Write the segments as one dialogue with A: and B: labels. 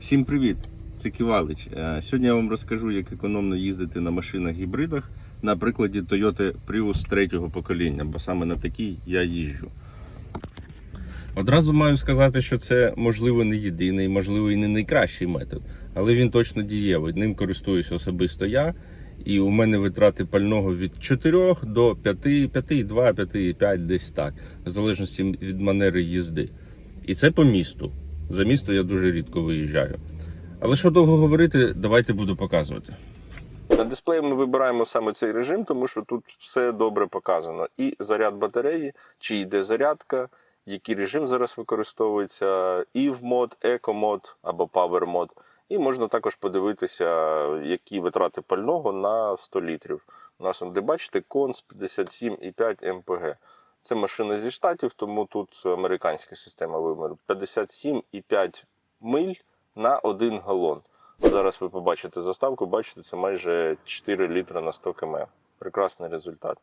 A: Всім привіт! Це Ківалич. Е, Сьогодні я вам розкажу, як економно їздити на машинах гібридах на прикладі Toyota Prius третього покоління, бо саме на такій я їжджу. Одразу маю сказати, що це можливо не єдиний, можливо і не найкращий метод, але він точно дієвий. Ним користуюсь особисто я. І у мене витрати пального від 4 до 5, 5,2, 5,5, десь так, в залежності від манери їзди. І це по місту. За місто я дуже рідко виїжджаю. Але що довго говорити, давайте буду показувати. На дисплеї ми вибираємо саме цей режим, тому що тут все добре показано. І заряд батареї, чи йде зарядка, який режим зараз використовується, в мод, еко мод або Power мод. І можна також подивитися, які витрати пального на 100 літрів. У нас, де бачите, Конс 57,5 МПГ. Це машина зі штатів, тому тут американська система виміру. 57,5 миль на 1 галон. Зараз ви побачите заставку, бачите, це майже 4 літри на 100 км. Прекрасний результат.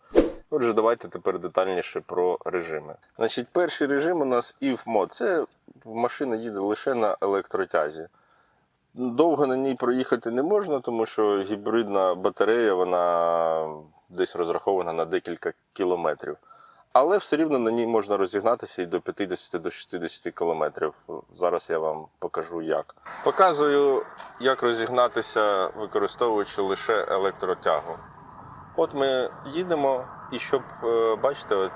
A: Отже, давайте тепер детальніше про режими. Значить, перший режим у нас EV Mode. Це машина їде лише на електротязі. Довго на ній проїхати не можна, тому що гібридна батарея вона десь розрахована на декілька кілометрів. Але все рівно на ній можна розігнатися і до 50 до 60 кілометрів. Зараз я вам покажу як. Показую, як розігнатися, використовуючи лише електротягу. От ми їдемо, і щоб е, бачите,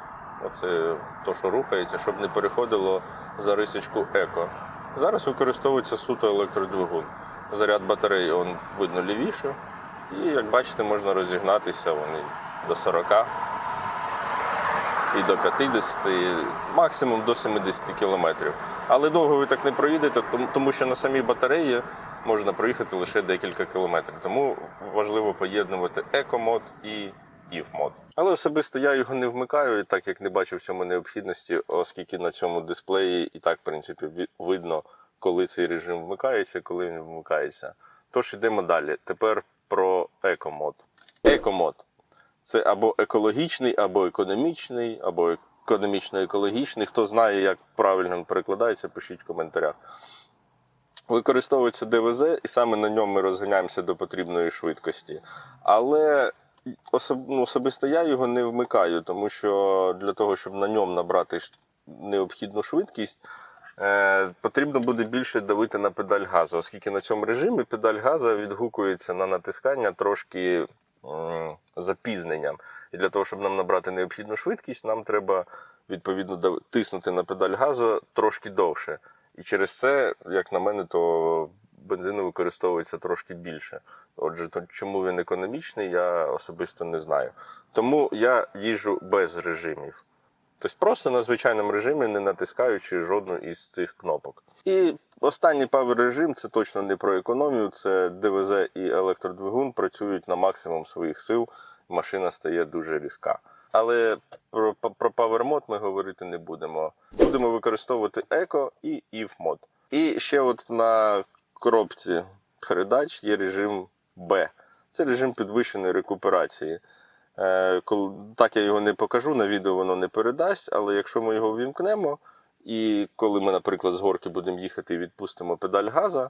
A: оце то, що рухається, щоб не переходило за рисочку еко. Зараз використовується суто електродвигун. Заряд батареї он видно лівіше. І як бачите, можна розігнатися вони до 40 і до 50, і максимум до 70 кілометрів. Але довго ви так не проїдете, тому- що на самій батареї можна проїхати лише декілька кілометрів. Тому важливо поєднувати екомод і EV-мод. Але особисто я його не вмикаю, так як не бачу в цьому необхідності, оскільки на цьому дисплеї і так, в принципі, видно, коли цей режим вмикається, коли він вмикається. Тож йдемо далі. Тепер про екомод. Екомод це або екологічний, або економічний, або економічно-екологічний. Хто знає, як правильно він перекладається, пишіть в коментарях. Використовується ДВЗ, і саме на ньому ми розганяємося до потрібної швидкості. Але ну, особисто я його не вмикаю, тому що для того, щоб на ньому набрати необхідну швидкість, е, потрібно буде більше давити на педаль газу, оскільки на цьому режимі педаль газу відгукується на натискання трошки запізненням. І для того, щоб нам набрати необхідну швидкість, нам треба відповідно тиснути на педаль газу трошки довше. І через це, як на мене, то бензину використовується трошки більше. Отже, то чому він економічний, я особисто не знаю. Тому я їжджу без режимів. Тобто просто на звичайному режимі, не натискаючи жодну із цих кнопок. І останній павер режим це точно не про економію, це ДВЗ і електродвигун працюють на максимум своїх сил, машина стає дуже різка. Але про, про Mode ми говорити не будемо. Будемо використовувати Eco і EV мод. І ще от на коробці передач є режим B. Це режим підвищеної рекуперації. Е, Так я його не покажу, на відео воно не передасть, але якщо ми його ввімкнемо, і коли ми, наприклад, з горки будемо їхати і відпустимо педаль газа,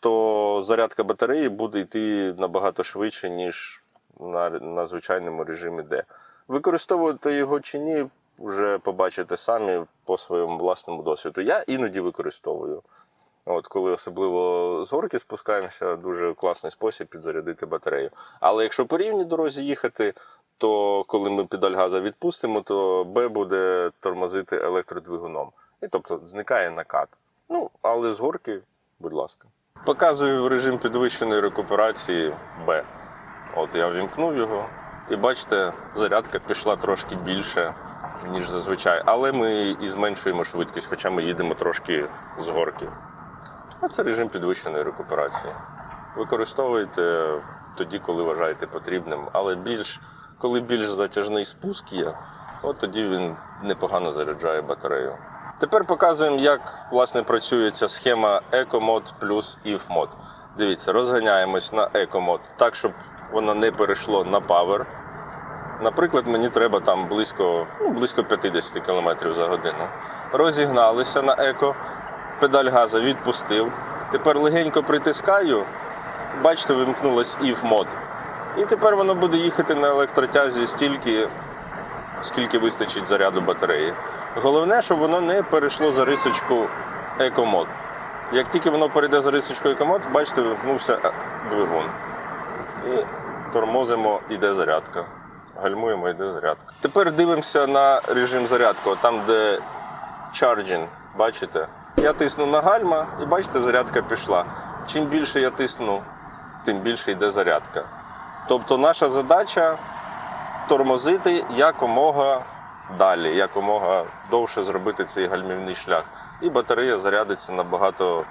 A: то зарядка батареї буде йти набагато швидше, ніж на, на звичайному режимі D. Використовувати його чи ні, вже побачите самі по своєму власному досвіду. Я іноді використовую. От коли особливо з горки спускаємося, дуже класний спосіб підзарядити батарею. Але якщо по рівній дорозі їхати, то коли ми педаль газа відпустимо, то Б буде тормозити електродвигуном. І тобто зникає накат. Ну, але з горки, будь ласка. Показую режим підвищеної рекуперації Б. От я вімкнув його, і бачите, зарядка пішла трошки більше, ніж зазвичай. Але ми і зменшуємо швидкість, хоча ми їдемо трошки з горки. А це режим підвищеної рекуперації. Використовуйте тоді, коли вважаєте потрібним, але більш, коли більш затяжний спуск є, от тоді він непогано заряджає батарею. Тепер показуємо, як власне працює ця схема EcoMod плюс EV-мод. Дивіться, розганяємось на EcoMod так, щоб воно не перейшло на Power. Наприклад, мені треба там близько, ну, близько 50 км за годину. Розігналися на еко, педаль газа відпустив, Тепер легенько притискаю. Бачите, вимкнулась if мод. І тепер воно буде їхати на електротязі стільки, скільки вистачить заряду батареї. Головне, щоб воно не перейшло за рисочку екомод. Як тільки воно перейде за рисочку екомод, бачите, вимкнувся е, двигун. І тормозимо, йде зарядка. Гальмуємо, йде зарядка. Тепер дивимося на режим зарядки, От там, де charging, бачите? Я тисну на гальма і бачите, зарядка пішла. Чим більше я тисну, тим більше йде зарядка. Тобто наша задача тормозити якомога далі, якомога довше зробити цей гальмівний шлях. І батарея зарядиться набагато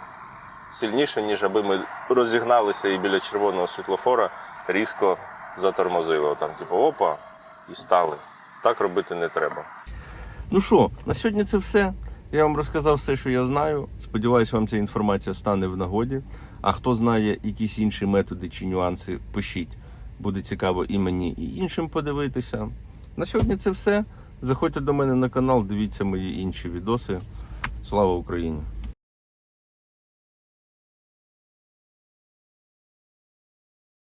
A: сильніше, ніж аби ми розігналися і біля червоного світлофора різко затормозили. Там, типу, опа, і стали. Так робити не треба. Ну що, на сьогодні це все. Я вам розказав все, що я знаю. Сподіваюсь, вам ця інформація стане в нагоді. А хто знає якісь інші методи чи нюанси, пишіть. Буде цікаво і мені, і іншим подивитися. На сьогодні це все. Заходьте до мене на канал, дивіться мої інші відоси. Слава Україні!